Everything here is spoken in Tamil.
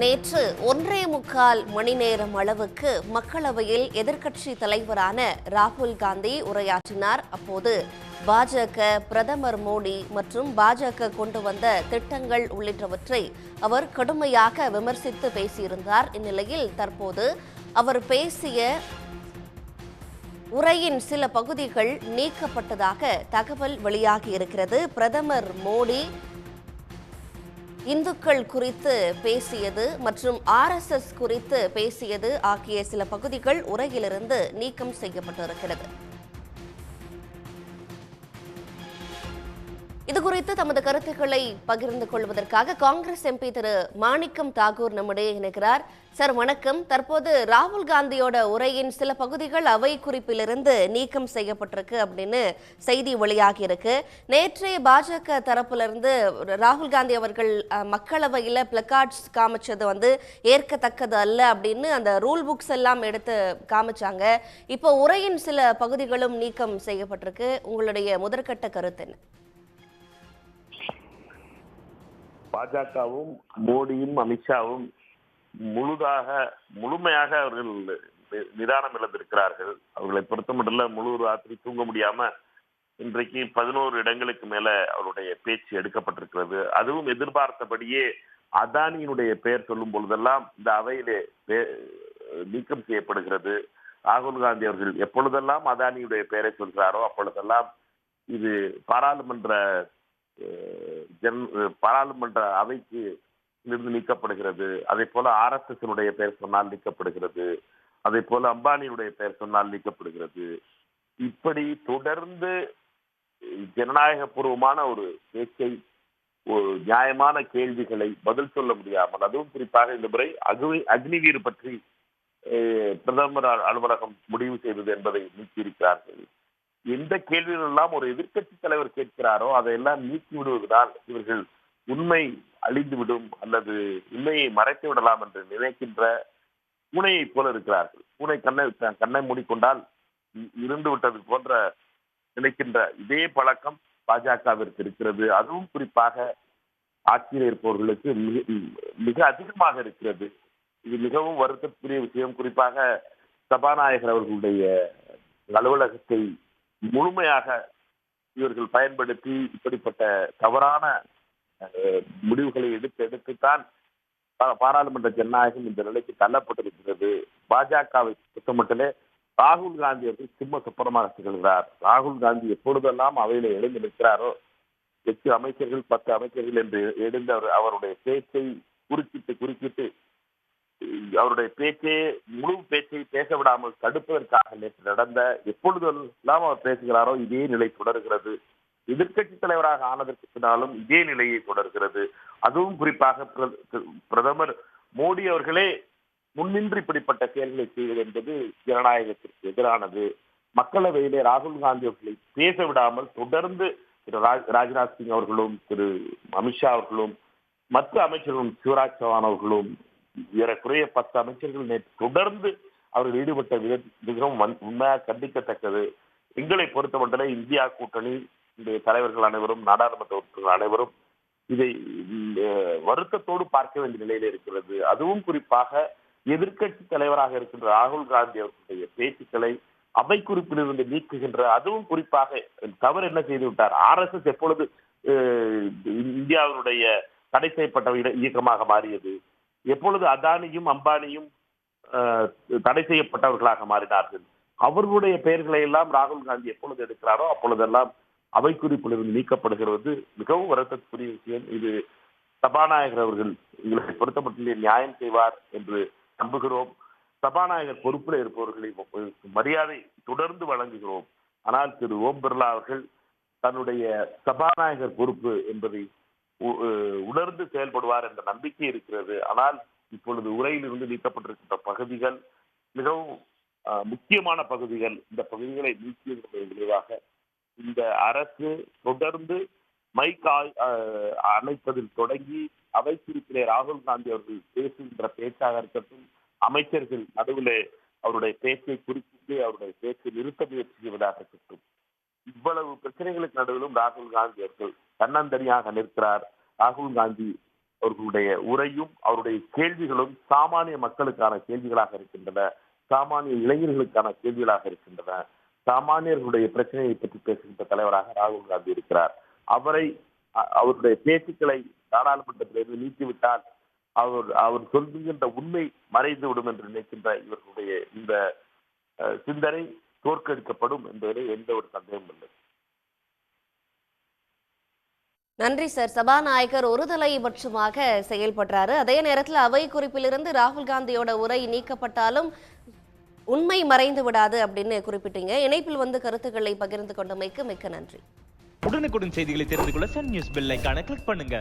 நேற்று ஒன்றே முக்கால் மணி நேரம் அளவுக்கு மக்களவையில் எதிர்க்கட்சி தலைவரான ராகுல் காந்தி உரையாற்றினார். அப்போது பாஜக பிரதமர் மோடி மற்றும் பாஜக கொண்டு வந்த திட்டங்கள் உள்ளிட்டவற்றை அவர் கடுமையாக விமர்சித்து பேசியிருந்தார். இந்நிலையில் தற்போது அவர் பேசிய உரையின் சில பகுதிகள் நீக்கப்பட்டதாக தகவல் வெளியாகியிருக்கிறது. பிரதமர் மோடி இந்துக்கள் குறித்து பேசியது மற்றும் ஆர்எஸ்எஸ் குறித்து பேசியது ஆகிய சில பகுதிகள் உரையிலிருந்து நீக்கம் செய்யப்பட்டிருக்கிறது. இது குறித்து தமது கருத்துக்களை பகிர்ந்து கொள்வதற்காக காங்கிரஸ் எம்பி திரு மாணிக்கம் தாகூர் நம்முடைய இணைகிறார். சார் வணக்கம். தற்போது ராகுல் காந்தியோட உரையின் சில பகுதிகள் அவை குறிப்பிலிருந்து நீக்கம் செய்யப்பட்டிருக்கு அப்படின்னு செய்தி வெளியாகி இருக்கு நேற்றைய பாஜக தரப்பிலிருந்து ராகுல் காந்தி அவர்கள் மக்களவையில் மக்களவையில பிளக்கார்ட்ஸ் காமிச்சது வந்து ஏற்கத்தக்கது அல்ல அப்படின்னு அந்த ரூல் புக்ஸ் எல்லாம் எடுத்து காமிச்சாங்க. இப்போ உரையின் சில பகுதிகளும் நீக்கம் செய்யப்பட்டிருக்கு. உங்களுடைய முதற்கட்ட கருத்து என்ன? பாஜகவும் மோடியும் அமித்ஷாவும் முழுதாக முழுமையாக அவர்கள் நிதானம் இழந்திருக்கிறார்கள். அவர்களை பொறுத்தமட்டில் முழு ராத்திரி தூங்க முடியாம இன்றைக்கு பதினோரு இடங்களுக்கு மேல அவருடைய பேச்சு எடுக்கப்பட்டிருக்கிறது. அதுவும் எதிர்பார்த்தபடியே அதானியினுடைய பெயர் சொல்லும் பொழுதெல்லாம் இந்த அவையிலே நீக்கம் செய்யப்படுகிறது. ராகுல் காந்தி அவர்கள் எப்பொழுதெல்லாம் அதானியுடைய பெயரை சொல்கிறாரோ அப்பொழுதெல்லாம் இது பாராளுமன்ற ஜன் பாராளுமன்ற அவைக்கு இருந்து நீக்கப்படுகிறது. அதே போல ஆர்எஸ்எஸ் பெயர் சொன்னால் நீக்கப்படுகிறது. அதே போல அம்பானியுடைய பெயர் சொன்னால் நீக்கப்படுகிறது. இப்படி தொடர்ந்து ஜனநாயக பூர்வமான ஒரு பேச்சை ஒரு நியாயமான கேள்விகளை பதில் சொல்ல முடியாமல் அதுவும் குறிப்பாக இந்த முறை அக்னி அக்னிவீர் பற்றி பிரதமர் அலுவலகம் முடிவு செய்தது என்பதை நீக்கியிருக்கிறார்கள். எந்த கேள்விகள் எல்லாம் ஒரு எதிர்க்கட்சி தலைவர் கேட்கிறாரோ அதையெல்லாம் நீக்கி விடுவதால் இவர்கள் உண்மை அழிந்துவிடும் அல்லது உண்மையை மறைத்து விடலாம் என்று நினைக்கின்ற பூனையை போல இருக்கிறார்கள். பூனை கண்ணை கண்ணை மூடிக்கொண்டால் இருந்து விட்டது போன்ற நினைக்கின்ற இதே பழக்கம் பாஜகவிற்கு இருக்கிறது. அதுவும் குறிப்பாக ஆட்சியில் இருப்பவர்களுக்கு மிக மிக அதிகமாக இருக்கிறது. இது மிகவும் வருத்தக்கூடிய விஷயம். குறிப்பாக சபாநாயகர் அவர்களுடைய அலுவலகத்தை முழுமையாக இவர்கள் பயன்படுத்தி இப்படிப்பட்ட தவறான முடிவுகளை எடுத்து எடுத்துத்தான் பாராளுமன்ற ஜனநாயகம் இந்த நிலைக்கு தள்ளப்பட்டிருக்கிறது. பாஜகவை பொறுத்தமட்டிலே ராகுல் காந்தி அவர்கள் சிம்ம சுப்பரமாக திகழ்கிறார். ராகுல் காந்தி எப்பொழுதெல்லாம் அவையில எழுந்து நிற்கிறாரோ எட்டு அமைச்சர்கள் பத்து அமைச்சர்கள் என்று எழுந்து அவர் அவருடைய பேச்சை குறுக்கிட்டு குறுக்கிட்டு அவருடைய பேச்சே முழு பேச்சை பேச விடாமல் தடுப்பதற்காக நேற்று நடந்த எப்பொழுதெல்லாம் அவர் பேசுகிறாரோ இதே நிலை தொடர்கிறது. எதிர்க்கட்சி தலைவராக ஆனதற்கு பின்னாலும் இதே நிலையை தொடர்கிறது. அதுவும் குறிப்பாக பிரதமர் மோடி அவர்களே முன்னின்று இப்படிப்பட்ட செயல்களை செய்வது என்பது ஜனநாயகத்திற்கு எதிரானது. மக்களவையிலே ராகுல் காந்தி அவர்களை பேச விடாமல் தொடர்ந்து திரு ராஜ்- ராஜ்நாத் சிங் அவர்களும் திரு அமித்ஷா அவர்களும் மற்ற அமைச்சர்களும் சிவராஜ் சவான் அவர்களும் ஏறக்குறைய பத்து அமைச்சர்கள் நேற்று தொடர்ந்து அவர்கள் ஈடுபட்ட வித மிகவும் உண்மையாக கண்டிக்கத்தக்கது. எங்களை பொறுத்தமட்டிலே இந்தியா கூட்டணி தலைவர்கள் அனைவரும் நாடாளுமன்ற உறுப்பினர்கள் அனைவரும் இதை வருத்தத்தோடு பார்க்க வேண்டிய நிலையில இருக்கிறது. அதுவும் குறிப்பாக எதிர்க்கட்சி தலைவராக இருக்கின்ற ராகுல் காந்தி அவர்களுடைய பேச்சுக்களை அவை குறிப்பிலிருந்து நீக்குகின்ற அதுவும் குறிப்பாக தவறு என்ன செய்து விட்டார்? ஆர்எஸ்எஸ் எப்பொழுது அஹ், இந்தியாவினுடைய தடை செய்யப்பட்ட இயக்கமாக மாறியது? எப்பொழுது அதானியும் அம்பானியும் தடை செய்யப்பட்டவர்களாக மாறினார்கள்? அவர்களுடைய பெயர்களை எல்லாம் ராகுல் காந்தி எப்பொழுது எடுக்கிறாரோ அப்பொழுதெல்லாம் அவை குறிப்பிலிருந்து நீக்கப்படுகிறது. மிகவும் வருத்தத்துக்குரிய விஷயம். இது சபாநாயகர் அவர்கள் எங்களை பொறுத்தமட்டிலே நியாயம் செய்வார் என்று நம்புகிறோம். சபாநாயகர் பொறுப்பில் இருப்பவர்களை மரியாதை தொடர்ந்து வழங்குகிறோம். ஆனால் திரு ஓம் பிர்லா அவர்கள் தன்னுடைய சபாநாயகர் பொறுப்பு என்பதை உணர்ந்து செயல்படுவார் என்ற நம்பிக்கை இருக்கிறது. ஆனால் இப்பொழுது உரையிலிருந்து நீக்கப்பட்டிருக்கின்ற பகுதிகள் மிகவும் முக்கியமான பகுதிகள். இந்த பகுதிகளை நீக்கியதன் விளைவாக இந்த அரசு தொடர்ந்து மைக் அஹ், அணைப்பதில் தொடங்கி அவை ராகுல் காந்தி அவர்கள் பேசுகின்ற பேச்சாக இருக்கட்டும் அமைச்சர்கள் நடுவிலே அவருடைய பேச்சை குறிப்பிட்டு அவருடைய பேச்சை நிறுத்த முயற்சி செய்வதாக இருக்கட்டும். இவ்வளவு பிரச்சனைகளுக்கு நடுவிலும் ராகுல் காந்தி அவர்கள் தன்னந்தனியாக நிற்கிறார். ராகுல் காந்தி அவர்களுடைய உரையும் அவருடைய கேள்விகளும் சாமானிய மக்களுக்கான கேள்விகளாக இருக்கின்றன. சாமானிய இளைஞர்களுக்கான கேள்விகளாக இருக்கின்றன. சாமானியர்களுடைய பிரச்சனையை பற்றி பேசுகின்ற தலைவராக ராகுல் காந்தி இருக்கிறார். அவரை அவருடைய பேச்சுக்களை நாடாளுமன்றத்திலிருந்து நீக்கிவிட்டால் அவர் அவர் சொல்லுகின்ற உண்மை மறைந்து விடும் என்று நினைக்கின்ற இவர்களுடைய இந்த சிந்தனை தோற்கடிக்கப்படும் என்பதிலே எந்த ஒரு சந்தேகமும் இல்லை. நன்றி சார். சபாநாயகர் ஒரு தலைபட்சமாக செயல்படுறாரு. அதே நேரத்தில் அவை குறிப்பிலிருந்து ராகுல் காந்தியோட உரை நீக்கப்பட்டாலும் உண்மை மறைந்து விடாது அப்படின்னு குறிப்பிட்டீங்க. இணைப்பில் வந்து கருத்துக்களை பகிர்ந்து கொண்டமைக்கு மிக்க நன்றி. உடனுக்குடன் செய்திகளை தெரிந்து கொள்ள சன் நியூஸ் பெல் கிளிக் பண்ணுங்க.